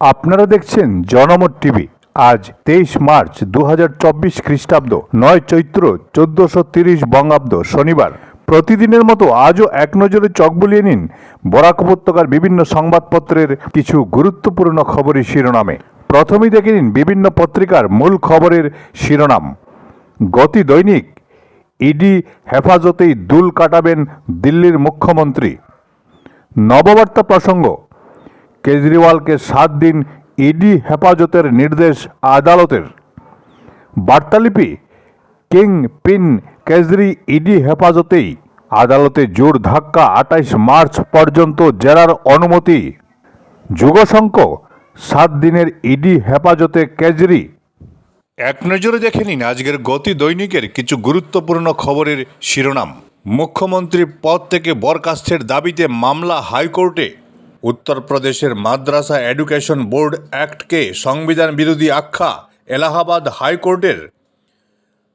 আপনারা দেখছেন জনমত টিভি। আজ তেইশ মার্চ দু হাজার চব্বিশ খ্রিস্টাব্দ, নয় চৈত্র চোদ্দশো তিরিশ বঙ্গাব্দ শনিবার। প্রতিদিনের মতো আজও এক নজরে চক বুলিয়ে নিন বরাক উপত্যকার বিভিন্ন সংবাদপত্রের কিছু গুরুত্বপূর্ণ খবরের শিরোনামে। প্রথমেই দেখে নিন বিভিন্ন পত্রিকার মূল খবরের শিরোনাম। গতি দৈনিক, ইডি হেফাজতেই দুল কাটাবেন দিল্লির মুখ্যমন্ত্রী। নববার্তা প্রসঙ্গ কেজরিওয়ালকে সাত দিন ইডি হেফাজতের নির্দেশ আদালতের। বার্তালিপি, কিং পিন কেজরি ইডি হেফাজতেই আদালতে জোর ধাক্কা আটাইশ মার্চ পর্যন্ত জেরার অনুমতি। যুগশঙ্ক, সাত দিনের ইডি হেফাজতে কেজরি। এক নজরে দেখে নিন আজকের গতি দৈনিকের কিছু গুরুত্বপূর্ণ খবরের শিরোনাম। মুখ্যমন্ত্রী পদ থেকে বরখাস্তের দাবিতে মামলা হাইকোর্টে। উত্তরপ্রদেশের মাদ্রাসা এডুকেশন বোর্ড অ্যাক্টকে সংবিধান বিরোধী আখ্যা এলাহাবাদ হাইকোর্টের।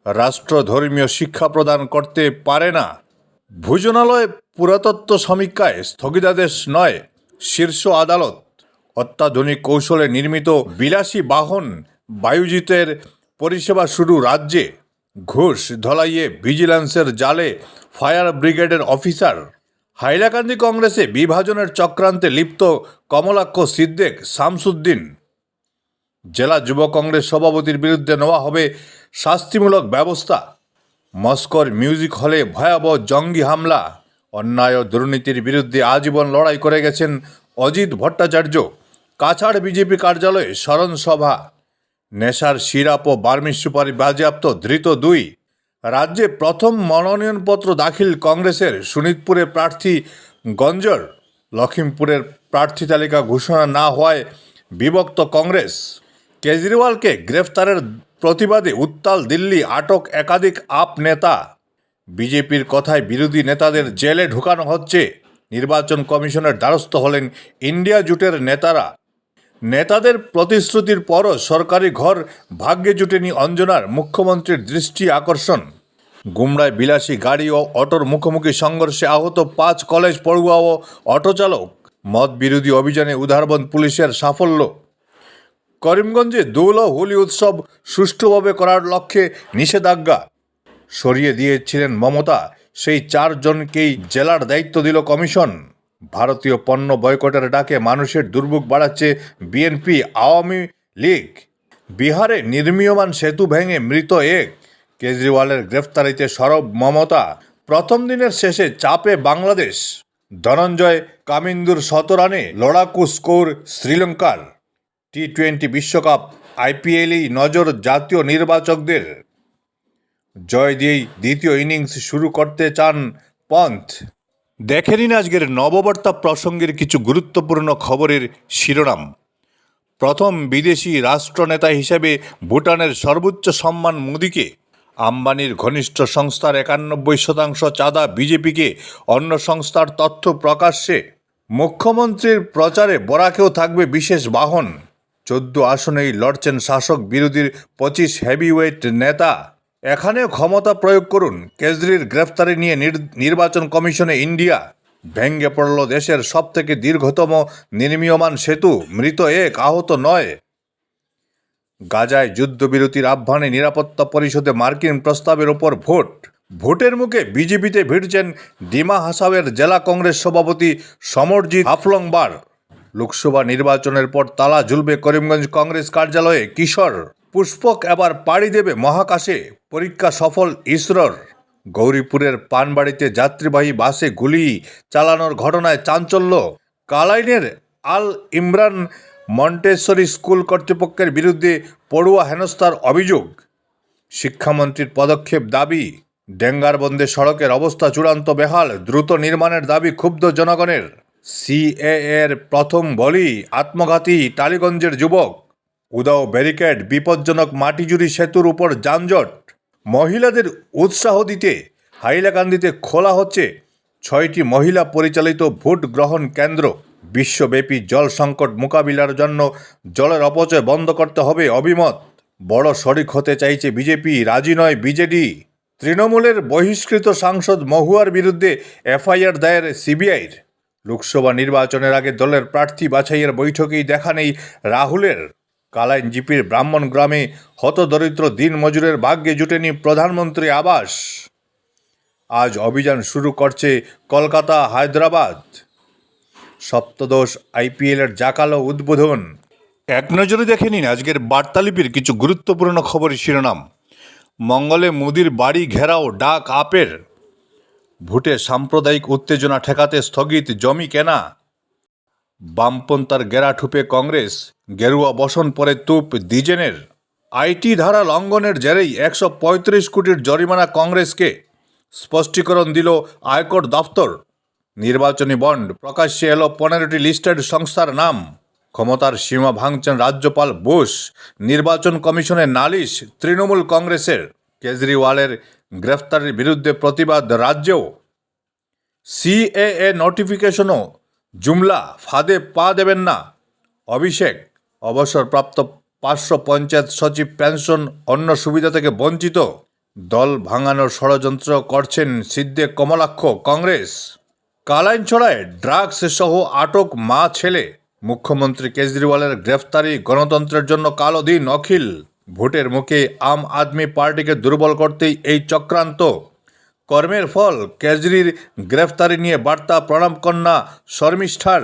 রাষ্ট্র ধর্মীয় শিক্ষা প্রদান করতে পারে না। ভোজনালয় পুরাতত্ত্ব সমীক্ষায় স্থগিতাদেশ নয়। শীর্ষ আদালত অত্যাধুনিক কৌশলে নির্মিত বিলাসী বাহন বায়ুজিতের পরিষেবা শুরু রাজ্যে। ঘুষ ধলাইয়ে ভিজিল্যান্সের জালে ফায়ার ব্রিগেডের অফিসার হাইলাকান্দি কংগ্রেসে বিভাজনের চক্রান্তে লিপ্ত কমলাক্ষ সিদ্দেক শামসুদ্দিন। জেলা যুব কংগ্রেস সভাপতির বিরুদ্ধে নেওয়া হবে শাস্তিমূলক ব্যবস্থা। মস্কোর মিউজিক হলে ভয়াবহ জঙ্গি হামলা। অন্যায় ও দুর্নীতির বিরুদ্ধে আজীবন লড়াই করে গেছেন অজিত ভট্টাচার্য। কাছাড় বিজেপি কার্যালয়ে স্মরণ সভা নেশার সিরাপ ও বার্মিস সুপারি বাজেয়াপ্ত ধৃত দুই। রাজ্যে প্রথম মনোনয়নপত্র দাখিল কংগ্রেসের শোনিতপুরে প্রার্থী গঞ্জর। লখিমপুরের প্রার্থী তালিকা ঘোষণা না হওয়ায় বিভক্ত কংগ্রেস। কেজরিওয়ালকে গ্রেফতারের প্রতিবাদে উত্তাল দিল্লি আটক একাধিক আপ নেতা। বিজেপির কথায় বিরোধী নেতাদের জেলে ঢুকানো হচ্ছে। নির্বাচন কমিশনের দ্বারস্থ হলেন ইন্ডিয়া জুটের নেতারা। নেতাদের প্রতিশ্রুতির পরও সরকারি ঘর ভাগ্যে জুটেনি অঞ্জনার। মুখ্যমন্ত্রীর দৃষ্টি আকর্ষণ। গুমরায় বিলাসী গাড়ি ও অটোর মুখোমুখি সংঘর্ষে আহত পাঁচ কলেজ পড়ুয়া ও অটো চালক। মদ বিরোধী অভিযানে উধারবন পুলিশের সাফল্য। করিমগঞ্জে দোল ও হোলি উৎসব সুষ্ঠুভাবে করার লক্ষ্যে নিষেধাজ্ঞা। সরিয়ে দিয়েছিলেন মমতা, সেই চারজনকেই জেলার দায়িত্ব দিল কমিশন। ভারতীয় পণ্য বয়কটের ডাকে মানুষের দুর্ভোগ বাড়াচ্ছে বিএনপি আওয়ামী লীগ। বিহারে নির্মীয়মান সেতু ভেঙে মৃত এক। কেজরিওয়ালের গ্রেফতারিতে সরব মমতা। প্রথম দিনের শেষে চাপে বাংলাদেশ। ধনঞ্জয় কামিন্দুর শত রানে লড়াকু স্কোর শ্রীলঙ্কার। টি টোয়েন্টি বিশ্বকাপ আইপিএলেই নজর জাতীয় নির্বাচকদের। জয় দিয়েই দ্বিতীয় ইনিংস শুরু করতে চান পন্থ। দেখে নিন আজকের নববার্তা প্রসঙ্গের কিছু গুরুত্বপূর্ণ খবরের শিরোনাম। প্রথম বিদেশি রাষ্ট্রনেতা হিসেবে ভুটানের সর্বোচ্চ সম্মান মোদিকে। আম্বানির ঘনিষ্ঠ সংস্থার একানব্বই শতাংশ চাঁদা বিজেপিকে অন্য সংস্থার তথ্য প্রকাশ্যে। মুখ্যমন্ত্রীর প্রচারে বরাকেও থাকবে বিশেষ বাহন। চোদ্দ আসনেই লড়ছেন শাসক বিরোধীর পঁচিশ হেভিওয়েট নেতা। এখানেও ক্ষমতা প্রয়োগ করুন, কেজরির গ্রেফতারি নিয়ে নির- নির্বাচন কমিশনে ইন্ডিয়া। ভেঙ্গে পড়ল দেশের সবথেকে দীর্ঘতম নির্মীয়মান সেতু, মৃত এক, আহত নয়। গাজায় যুদ্ধবিরতির আহ্বানে নিরাপত্তা পরিষদে মার্কিন প্রস্তাবের ওপর ভোট। ভোটের মুখে বিজেপিতে ভিড়ছেন ডিমা হাসাবের জেলা কংগ্রেস সভাপতি সমরজিৎ আফলংবার লোকসভা নির্বাচনের পর তালা ঝুলবে করিমগঞ্জ কংগ্রেস কার্যালয়ে কিশোর। পুষ্পক এবার পাড়ি দেবে মহাকাশে, পরীক্ষা সফল ইসরোর। গৌরীপুরের পানবাড়িতে যাত্রীবাহী বাসে গুলি চালানোর ঘটনায় চাঞ্চল্য। কালাইনের আল ইমরান মন্টেশ্বরী স্কুল কর্তৃপক্ষের বিরুদ্ধে পড়ুয়া হেনস্থার অভিযোগ। শিক্ষামন্ত্রীর পদক্ষেপ দাবি, ডেঙ্গারবন্দে সড়কের অবস্থা চূড়ান্ত বেহাল, দ্রুত নির্মাণের দাবি ক্ষুব্ধ জনগণের। সিএ এর প্রথম বলি, আত্মঘাতী টালিগঞ্জের যুবক। উদাও ব্যারিকেড, বিপজ্জনক মাটিজুরি সেতুর উপর যানজট। মহিলাদের উৎসাহ দিতে হাইলাকান্দিতে খোলা হচ্ছে ছয়টি মহিলা পরিচালিত ভোট গ্রহণ কেন্দ্র। বিশ্বব্যাপী জল সংকট মোকাবিলার জন্য জলের অপচয় বন্ধ করতে হবে অভিমত। বড় শরিক হতে চাইছে বিজেপি, রাজি নয় বিজেডি। তৃণমূলের বহিষ্কৃত সাংসদ মহুয়ার বিরুদ্ধে এফআইআর দায়ের সিবিআইর লোকসভা নির্বাচনের আগে দলের প্রার্থী বাছাইয়ের বৈঠকেই দেখা নেই রাহুলের। কালাইন জিপির ব্রাহ্মণ গ্রামে হতদরিদ্র দিনমজুরের ভাগ্যে জুটেনি প্রধানমন্ত্রী আবাস। আজ অভিযান শুরু করছে কলকাতা, হায়দ্রাবাদ। সপ্তদশ আইপিএলের জাকালো উদ্বোধন। এক নজরে দেখে নিন আজকের বার্তালিপির কিছু গুরুত্বপূর্ণ খবরের শিরোনাম। মঙ্গলে মোদির বাড়ি ঘেরাও ডাক আপের। ভোটে সাম্প্রদায়িক উত্তেজনা ঠেকাতে স্থগিত জমি কেনা। বামপন্থার গেরা ঠুপে কংগ্রেস, গেরুয়া বসন পরে তুপ দ্বিজেনের আইটি ধারা লঙ্ঘনের জেরেই একশো পঁয়ত্রিশ কোটির জরিমানা কংগ্রেসকে। স্পষ্টীকরণ দিল আয়কর দফতর। নির্বাচনী বন্ড প্রকাশ্যে এলো পনেরোটি লিস্টেড সংস্থার নাম। ক্ষমতার সীমা ভাঙছেন রাজ্যপাল বোস। নির্বাচন কমিশনের নালিশ তৃণমূল কংগ্রেসের। কেজরিওয়ালের গ্রেফতারের বিরুদ্ধে প্রতিবাদ রাজ্যেও। সিএএ নোটিফিকেশনও, জুমলা ফাঁদে পা দেবেন না। অভিষেক, অবসরপ্রাপ্ত পাঁচশো পঞ্চায়েত সচিব পেনশন, অন্য সুবিধা থেকে বঞ্চিত। দল ভাঙানোর ষড়যন্ত্র করছেন সিদ্ধে কমলাক্ষ কংগ্রেস। কালাইনছড়ায় ড্রাগস সহ আটক মা, ছেলে। মুখ্যমন্ত্রী কেজরিওয়ালের গ্রেফতারি গণতন্ত্রের জন্য কালো দিন, অখিল। ভোটের মুখে আম আদমি পার্টিকে দুর্বল করতেই এই চক্রান্ত। কর্মের ফল, কেজরির গ্রেফতারি নিয়ে বার্তা প্রণাম কন্যা শর্মিষ্ঠার।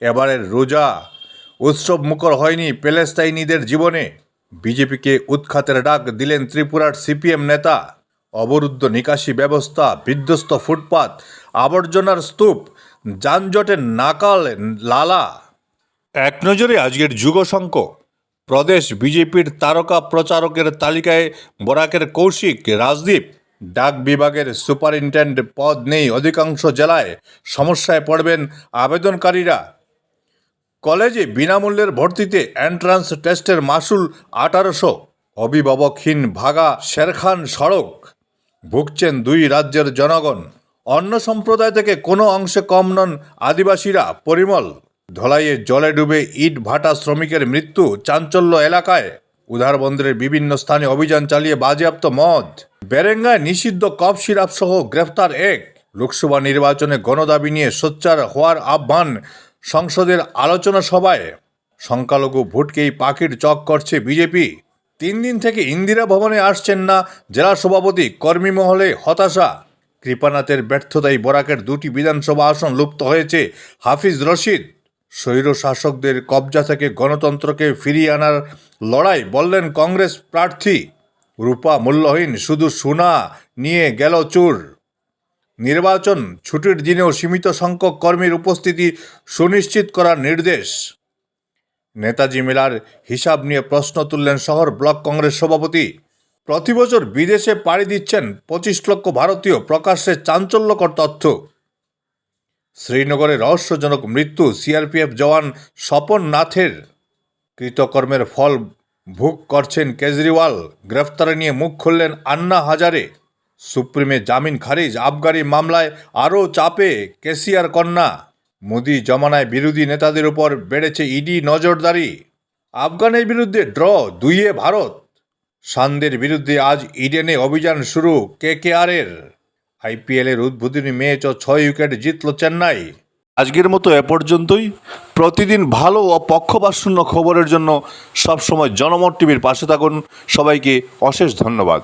এবারের রোজা, উৎসব মুখর হয়নি প্যালেস্তাইনিদের জীবনে। বিজেপিকে উৎখাতের ডাক দিলেন ত্রিপুরার সিপিএম নেতা। অবরুদ্ধ নিকাশি ব্যবস্থা, বিধ্বস্ত ফুটপাত আবর্জনার স্তূপ, যানজটের নাকাল লালা। এক নজরে আজকের যুগশঙ্ক প্রদেশ বিজেপির তারকা প্রচারকের তালিকায় বরাকের কৌশিক, রাজদীপ। ডাক বিভাগের সুপারিনটেন্ডেন্ট পদ নেই, অধিকাংশ জেলায় সমস্যায় পড়বেন আবেদনকারীরা। কলেজে বিনামূল্যের ভর্তিতে এন্ট্রান্স টেস্টের মাসুল আঠারোশো। অভিভাবকহীন ভাগা শেরখান সড়ক। ভুগছেন দুই রাজ্যের জনগণ। অন্য সম্প্রদায় থেকে কোনো অংশে কম নন আদিবাসীরা পরিমল। ধলাইয়ে জলে ডুবে ইট ভাটা শ্রমিকের মৃত্যু চাঞ্চল্য এলাকায়। উধারবন্দরের বিভিন্ন স্থানে অভিযান চালিয়ে বাজেয়াপ্ত মদ। বেরেঙ্গায় নিষিদ্ধ কফ সিরাপ সহ গ্রেফতার এক। লোকসভা নির্বাচনে গণদাবি নিয়ে সোচ্চার হওয়ার আহ্বান সংসদের আলোচনা সভায়। সংখ্যালঘু ভোটকেই পাখির চক করছে বিজেপি। তিন দিন থেকে ইন্দিরা ভবনে আসছেন না জেলা সভাপতি কর্মী মহলে হতাশা। কৃপানাথের ব্যর্থতায় বরাকের দুটি বিধানসভা আসন লুপ্ত হয়েছে। হাফিজ রশিদ, স্বৈর শাসকদের কবজা থেকে গণতন্ত্রকে ফিরিয়ে আনার লড়াই বললেন কংগ্রেস প্রার্থী। রূপা মূল্যহীন, শুধু সোনা নিয়ে গেল চুর। নির্বাচন ছুটির দিনেও সীমিত সংখ্যক কর্মীর উপস্থিতি সুনিশ্চিত করার নির্দেশ। নেতাজি মেলার হিসাব নিয়ে প্রশ্ন তুললেন শহর ব্লক কংগ্রেস সভাপতি। প্রতি বছর বিদেশে পাড়ি দিচ্ছেন পঁচিশ লক্ষ ভারতীয় প্রকাশ্যে চাঞ্চল্যকর তথ্য। শ্রীনগরে রহস্যজনক মৃত্যু সিআরপিএফ জওয়ান স্বপন নাথের। কৃতকর্মের ফল ভোগ করছেন কেজরিওয়াল। গ্রেফতারে নিয়ে মুখ খুললেন আন্না হাজারে। সুপ্রিমে জামিন খারিজ, আবগারি মামলায় আরও চাপে কেসিআর কন্যা। মোদি জমানায় বিরোধী নেতাদের উপর বেড়েছে ইডি নজরদারি। আফগানের বিরুদ্ধে ড্র, দুইয়ে ভারত। সান্দের বিরুদ্ধে আজ ইডেনে অভিযান শুরু কে কে আরের আইপিএলের উদ্বোধনী ম্যাচ ও ছয় উইকেট জিতল চেন্নাই। আজকের মতো এ পর্যন্তই। প্রতিদিন ভালো ও পক্ষপাতশূন্য খবরের জন্য সবসময় জনমত টিভির পাশে থাকুন। সবাইকে অশেষ ধন্যবাদ।